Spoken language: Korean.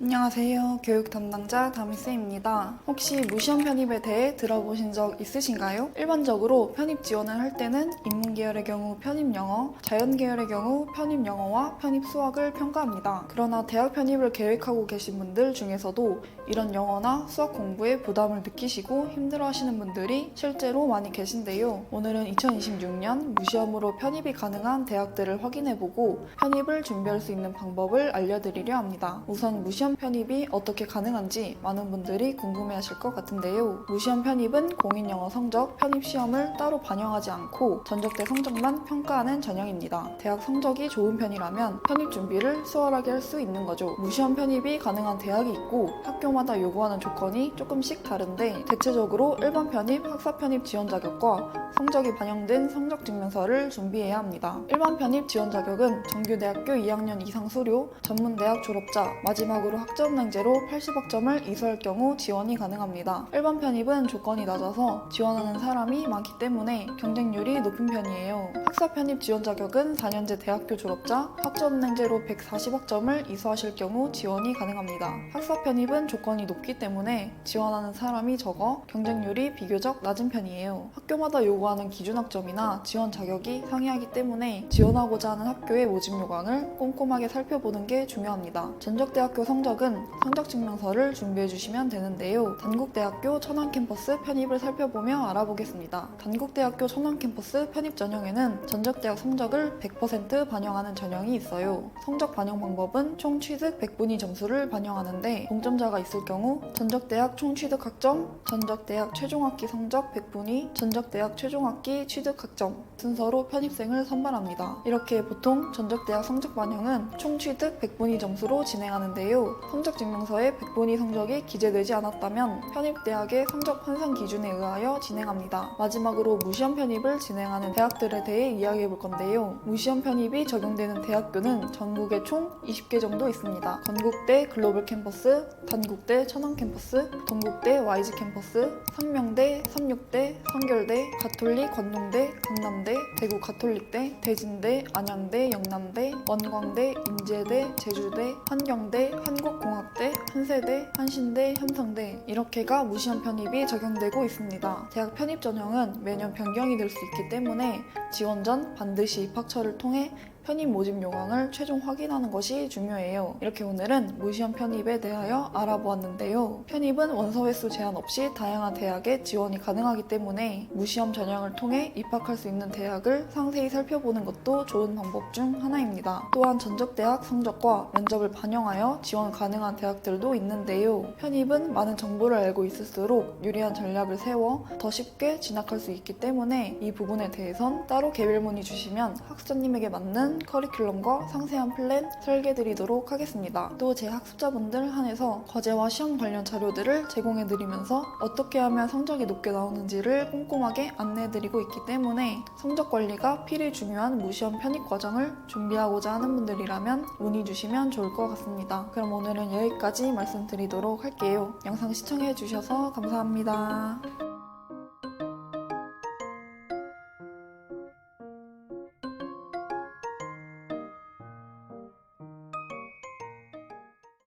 안녕하세요. 교육 담당자 다미쌤입니다. 혹시 무시험 편입에 대해 들어보신 적 있으신가요? 일반적으로 편입 지원을 할 때는 인문 계열의 경우 편입 영어, 자연 계열의 경우 편입 영어와 편입 수학을 평가합니다. 그러나 대학 편입을 계획하고 계신 분들 중에서도 이런 영어나 수학 공부에 부담을 느끼시고 힘들어하시는 분들이 실제로 많이 계신데요. 오늘은 2026년 무시험으로 편입이 가능한 대학들을 확인해보고 편입을 준비할 수 있는 방법을 알려드리려 합니다. 우선 무시험 편입이 어떻게 가능한지 많은 분들이 궁금해하실 것 같은데요. 무시험 편입은 공인 영어 성적 편입 시험을 따로 반영하지 않고 전적대 성적만 평가하는 전형입니다. 대학 성적이 좋은 편이라면 편입 준비를 수월하게 할 수 있는 거죠. 무시험 편입이 가능한 대학이 있고 학교마다 요구하는 조건이 조금씩 다른데 대체적으로 일반 편입, 학사 편입 지원 자격과 성적이 반영된 성적 증명서를 준비해야 합니다. 일반 편입 지원 자격은 정규 대학교 2학년 이상 수료, 전문대학 졸업자, 마지막으로 학점능제로 80학점을 이수할 경우 지원이 가능합니다. 일반 편입은 조건이 낮아서 지원하는 사람이 많기 때문에 경쟁률이 높은 편이에요. 학사 편입 지원 자격은 4년제 대학교 졸업자, 학점능제로 140학점을 이수하실 경우 지원이 가능합니다. 학사 편입은 조건이 높기 때문에 지원하는 사람이 적어 경쟁률이 비교적 낮은 편이에요. 학교마다 요구하는 기준 학점이나 지원 자격이 상이하기 때문에 지원하고자 하는 학교의 모집 요강을 꼼꼼하게 살펴보는 게 중요합니다. 전적대학교 성적 은 성적 증명서를 준비해 주시면 되는데요. 단국대학교 천안 캠퍼스 편입을 살펴보며 알아보겠습니다. 단국대학교 천안 캠퍼스 편입 전형에는 전적대학 성적을 100% 반영하는 전형이 있어요. 성적 반영 방법은 총 취득 100분위 점수를 반영하는데 동점자가 있을 경우 전적대학 총 취득 학점, 전적대학 최종 학기 성적 100분위, 전적대학 최종 학기 취득 학점 순서로 편입생을 선발합니다. 이렇게 보통 전적대학 성적 반영은 총 취득 100분위 점수로 진행하는데요. 성적 증명서에 100분위 성적이 기재되지 않았다면 편입대학의 성적 환산 기준에 의하여 진행합니다. 마지막으로 무시험 편입을 진행하는 대학들에 대해 이야기해 볼 건데요. 무시험 편입이 적용되는 대학교는 전국에 총 20개 정도 있습니다. 건국대 글로벌 캠퍼스, 단국대 천안 캠퍼스, 동국대 YG 캠퍼스, 상명대, 삼육대, 성결대, 가톨릭 건농대, 강남대, 대구 가톨릭대, 대진대, 안양대, 영남대, 원광대, 인제대, 제주대, 환경대, 한국 공학대, 한세대, 한신대, 현성대 이렇게가 무시험 편입이 적용되고 있습니다. 대학 편입 전형은 매년 변경이 될 수 있기 때문에 지원 전 반드시 입학처를 통해 편입 모집 요강을 최종 확인하는 것이 중요해요. 이렇게 오늘은 무시험 편입에 대하여 알아보았는데요. 편입은 원서 횟수 제한 없이 다양한 대학에 지원이 가능하기 때문에 무시험 전형을 통해 입학할 수 있는 대학을 상세히 살펴보는 것도 좋은 방법 중 하나입니다. 또한 전적 대학 성적과 면접을 반영하여 지원 가능한 대학들도 있는데요. 편입은 많은 정보를 알고 있을수록 유리한 전략을 세워 더 쉽게 진학할 수 있기 때문에 이 부분에 대해선 따로 개별 문의 주시면 학습자님에게 맞는 커리큘럼과 상세한 플랜 설계 드리도록 하겠습니다. 또 제 학습자분들 한해서 과제와 시험 관련 자료들을 제공해 드리면서 어떻게 하면 성적이 높게 나오는지를 꼼꼼하게 안내해 드리고 있기 때문에 성적 관리가 필히 중요한 무시험 편입 과정을 준비하고자 하는 분들이라면 문의 주시면 좋을 것 같습니다. 그럼 오늘은 여기까지 말씀드리도록 할게요. 영상 시청해 주셔서 감사합니다.